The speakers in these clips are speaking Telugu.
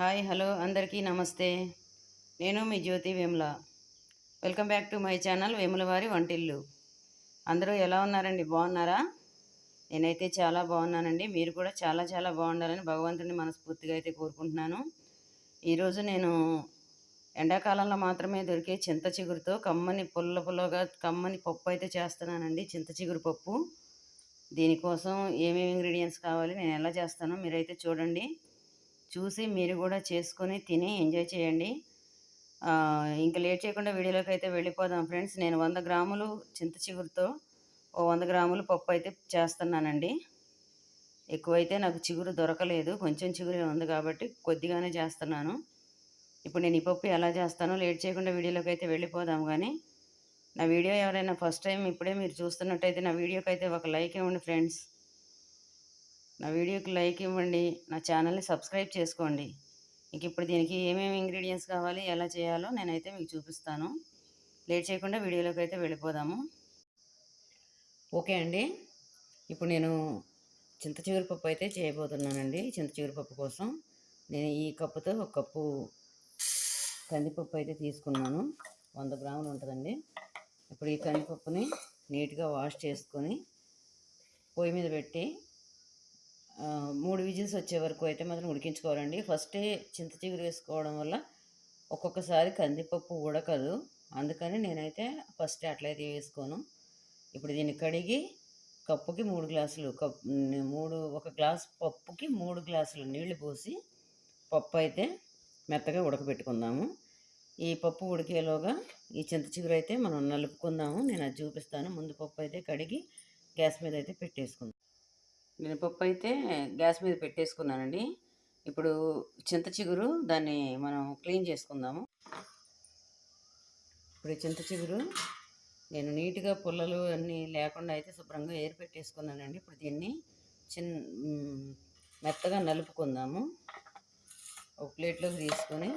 హాయ్ హలో అందరికీ నమస్తే. నేను మీ Jyothi Vemula. Welcome back to my channel వేములవారి వంటిల్లు. అందరూ ఎలా ఉన్నారండి? బాగున్నారా? నేనైతే చాలా బాగున్నానండి. మీరు కూడా చాలా చాలా బాగుండాలని భగవంతుని మనస్ఫూర్తిగా అయితే కోరుకుంటున్నాను. ఈరోజు నేను ఎండాకాలంలో మాత్రమే దొరికే చింత చిగురుతో కమ్మని పుల్ల పుల్లగా కమ్మని పప్పు అయితే చేస్తున్నానండి. చింత చిగురు పప్పు. దీనికోసం ఏమేమి ఇంగ్రీడియంట్స్ కావాలి నేను ఎలా చేస్తానో మీరైతే చూడండి. చూసి మీరు కూడా చేసుకొని తిని ఎంజాయ్ చేయండి. ఇంకా లేట్ చేయకుండా వీడియోలోకి అయితే వెళ్ళిపోదాం ఫ్రెండ్స్. నేను వంద గ్రాములు చింత చిగురుతో ఓ వంద గ్రాములు పప్పు అయితే చేస్తున్నానండి. ఎక్కువైతే నాకు చిగురు దొరకలేదు. కొంచెం చిగురే ఉంది కాబట్టి కొద్దిగానే చేస్తున్నాను. ఇప్పుడు నేను ఈ పప్పు ఎలా చేస్తానో లేట్ చేయకుండా వీడియోలోకి అయితే వెళ్ళిపోదాం కానీ నా వీడియో ఎవరైనా ఫస్ట్ టైం ఇప్పుడే మీరు చూస్తున్నట్టయితే నా వీడియోకి అయితే ఒక లైక్ ఇవ్వండి ఫ్రెండ్స్. నా వీడియోకి లైక్ ఇవ్వండి నా ఛానల్ని సబ్స్క్రైబ్ చేసుకోండి. ఇంక ఇప్పుడు దీనికి ఏమేమి ఇంగ్రీడియంట్స్ కావాలి ఎలా చేయాలో నేనైతే మీకు చూపిస్తాను. లేట్ చేయకుండా వీడియోలోకి అయితే వెళ్ళిపోదాము. ఓకే అండి. ఇప్పుడు నేను చింతచిగురు పప్పు అయితే చేయబోతున్నానండి. చింత చిగురు పప్పు కోసం నేను ఈ కప్పుతో ఒక కప్పు కందిపప్పు అయితే తీసుకున్నాను. వంద గ్రాములు ఉంటుందండి. ఇప్పుడు ఈ కందిపప్పుని నీట్గా వాష్ చేసుకొని పొయ్యి మీద పెట్టి మూడు విజిల్స్ వచ్చే వరకు అయితే మాత్రం ఉడికించుకోవాలండి. ఫస్టే చింత చిగురు వేసుకోవడం వల్ల ఒక్కొక్కసారి కందిపప్పు ఉడకదు. అందుకని నేనైతే ఫస్ట్ అట్లయితే వేసుకోను. ఇప్పుడు దీన్ని కడిగి కప్పుకి మూడు గ్లాసులు కప్ మూడు ఒక గ్లాస్ పప్పుకి మూడు గ్లాసులు నీళ్ళు పోసి పప్పు అయితే మెత్తగా ఉడకబెట్టుకుందాము. ఈ పప్పు ఉడికేలోగా ఈ చింత చిగురు అయితే మనం నలుపుకుందాము. నేను అది చూపిస్తాను. ముందు పప్పు అయితే కడిగి గ్యాస్ మీద అయితే పెట్టేసుకుందాం. నేను పప్పు అయితే గ్యాస్ మీద పెట్టేసుకున్నానండి. ఇప్పుడు చింత చిగురు దాన్ని మనం క్లీన్ చేసుకుందాము. ఇప్పుడు చింత చిగురు నేను నీట్గా పుల్లలు అన్నీ లేకుండా అయితే శుభ్రంగా ఏరు పెట్టేసుకున్నానండి. ఇప్పుడు దీన్ని చిన్న మెత్తగా నలుపుకుందాము. ఒక ప్లేట్లోకి తీసుకొని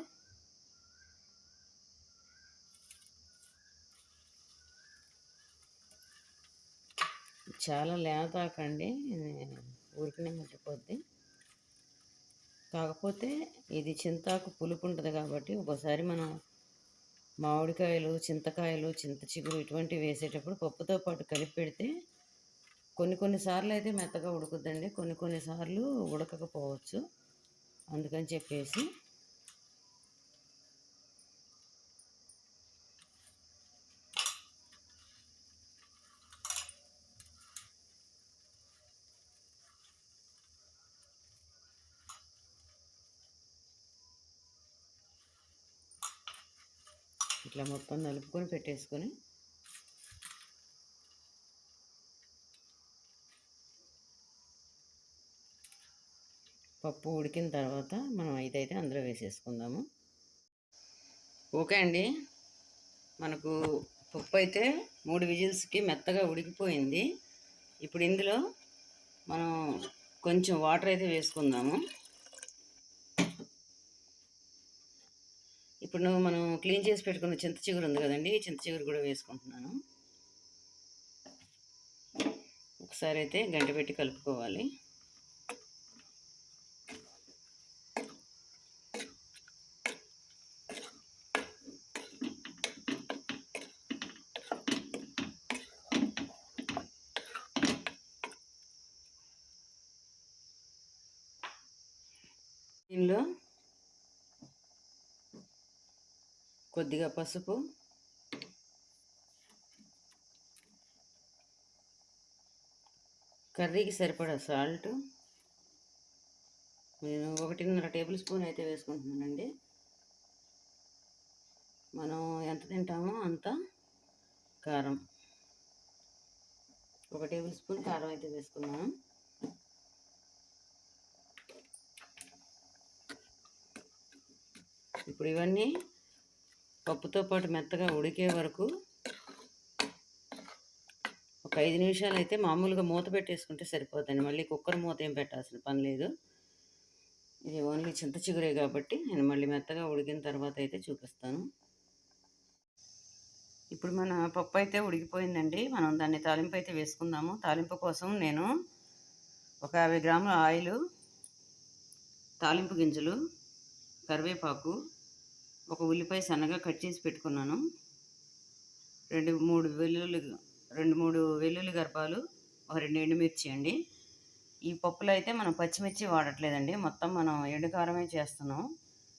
చాలా లేతాకండి ఊరికనే మట్టిపోద్ది కాకపోతే ఇది చింతాకు పులుపు ఉంటుంది కాబట్టి ఒకసారి మనం మామిడికాయలు చింతకాయలు చింత చిగురు ఇటువంటివి వేసేటప్పుడు పప్పుతో పాటు కలిపి పెడితే కొన్ని కొన్ని సార్లు అయితే మెత్తగా ఉడుకుద్దండి. కొన్ని కొన్ని సార్లు ఉడకకపోవచ్చు. అందుకని చెప్పేసి ఇట్లా మొత్తం నలుపుకొని పెట్టేసుకొని పప్పు ఉడికిన తర్వాత మనం ఇదైతే అందులో వేసేసుకుందాము. ఓకే అండి. మనకు పప్పు అయితే మూడు విజిల్స్కి మెత్తగా ఉడికిపోయింది. ఇప్పుడు ఇందులో మనం కొంచెం వాటర్ అయితే వేసుకుందాము. ఇప్పుడు మనం క్లీన్ చేసి పెట్టుకున్న చింత చిగురు ఉంది కదండి చింత చిగురు కూడా వేసుకుంటున్నాను. ఒకసారి అయితే గంట పెట్టి కలుపుకోవాలి. కొద్దిగా పసుపు. కర్రీకి సరిపడా సాల్ట్. నేను ఒకటిన్నర టేబుల్ స్పూన్ అయితే వేసుకుంటున్నానండి. మనం ఎంత తింటామో అంత కారం. ఒక టేబుల్ స్పూన్ కారం అయితే వేసుకున్నాను ఇప్పుడు ఇవన్నీ పప్పుతో పాటు మెత్తగా ఉడికే వరకు ఒక ఐదు నిమిషాలు అయితే మామూలుగా మూత పెట్టేసుకుంటే సరిపోతుంది. మళ్ళీ కుక్కర్ మూత ఏం పెట్టాల్సిన పని లేదు. ఇది ఓన్లీ చింత చిగురే కాబట్టి నేను మళ్ళీ మెత్తగా ఉడికిన తర్వాత అయితే చూపిస్తాను. ఇప్పుడు మన పప్పు అయితే ఉడికిపోయిందండి. మనం దాన్ని తాలింపు అయితే వేసుకుందాము. తాలింపు కోసం నేను ఒక యాభై గ్రాముల ఆయిల్ తాలింపు గింజలు కరివేపాకు ఒక ఉల్లిపాయ సన్నగా కట్ చేసి పెట్టుకున్నాను. రెండు మూడు వెల్లుల్లి రెండు మూడు వెల్లుల్లి గర్భాలు ఒక రెండు ఎండుమిర్చి అండి. ఈ పప్పులో అయితే మనం పచ్చిమిర్చి వాడట్లేదండి. మొత్తం మనం ఎండుకారమే చేస్తున్నాం.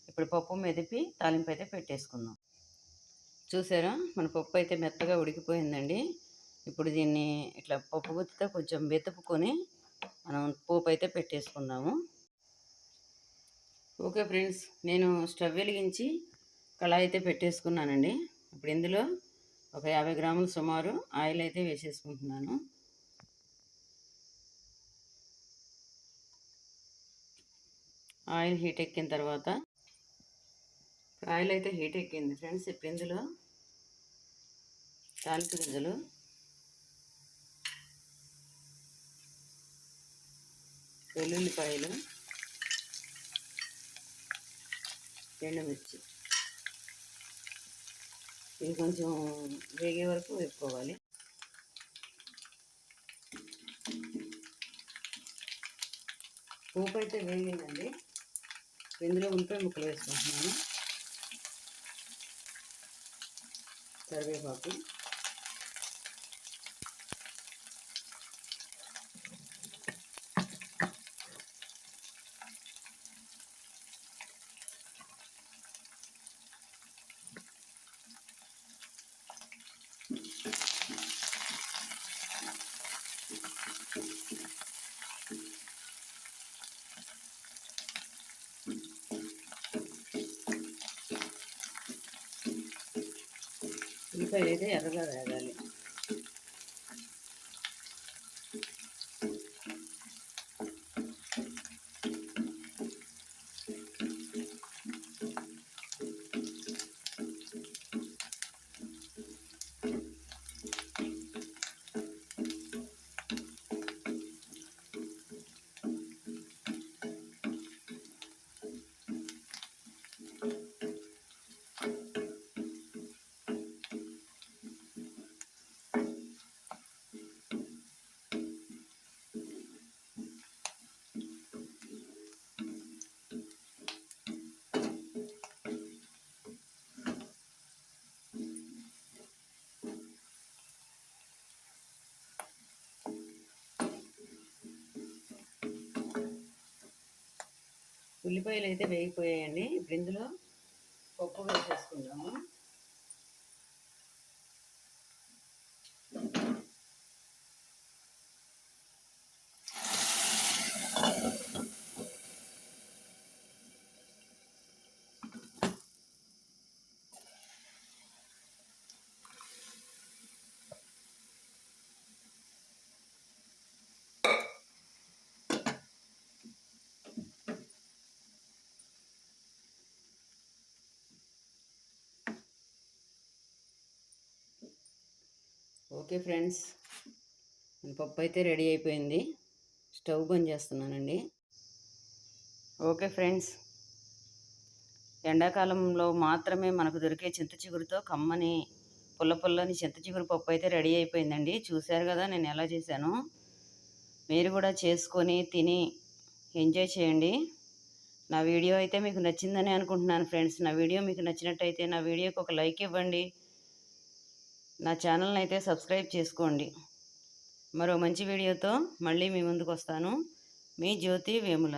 ఇప్పుడు పప్పు మెదిపి తాలింపు అయితే పెట్టేసుకుందాం. చూసారా? మన పప్పు అయితే మెత్తగా ఉడికిపోయిందండి. ఇప్పుడు దీన్ని ఇట్లా పప్పు గుత్తితో కొంచెం వెతుపుకొని మనం పోపు అయితే పెట్టేసుకుందాము. ఓకే ఫ్రెండ్స్ నేను స్టవ్ వెలిగించి కళాయి అయితే పెట్టేసుకున్నానండి. ఇప్పుడు ఇందులో ఒక యాభై గ్రాములు సుమారు ఆయిల్ అయితే వేసేసుకుంటున్నాను. ఆయిల్ హీట్ ఎక్కిన తర్వాత ఆయిల్ అయితే హీట్ ఎక్కింది. ఫ్రెండ్స్ ఇప్పుడు ఇందులో తాలింపు గింజలు వెల్లుల్లిపాయలు ఎండుమిర్చి ఇది కొంచెం వేగే వరకు వేపుకోవాలి. పోపు అయితే వేగిందండి. ఇందులో ఉల్లిపాయ ముక్కలు వేసుకుంటున్నాను. కరివేపాకు. ఉల్లిపాయలు అయితే ఎర్రగా వేగాలి. ఉల్లిపాయలు అయితే వేగిపోయాయండి. ఇప్పుడు ఇందులో పప్పు వేసేసుకుందాము. ఓకే ఫ్రెండ్స్ మన పప్పు అయితే రెడీ అయిపోయింది. స్టవ్ బంద్ చేస్తున్నానండి. ఓకే ఫ్రెండ్స్ ఎండాకాలంలో మాత్రమే మనకు దొరికే చింత చిగురుతో కమ్మని పుల్ల పుల్లని చింత చిగురు పప్పు అయితే రెడీ అయిపోయిందండి. చూశారు కదా నేను ఎలా చేశాను? మీరు కూడా చేసుకొని తిని ఎంజాయ్ చేయండి. నా వీడియో అయితే మీకు నచ్చిందని అనుకుంటున్నాను ఫ్రెండ్స్. నా వీడియో మీకు నచ్చినట్టయితే నా వీడియోకి ఒక లైక్ ఇవ్వండి. నా ఛానల్ని అయితే సబ్స్క్రైబ్ చేసుకోండి. మరో మంచి వీడియోతో మళ్ళీ మీ ముందుకు వస్తాను మీ జ్యోతి వేముల.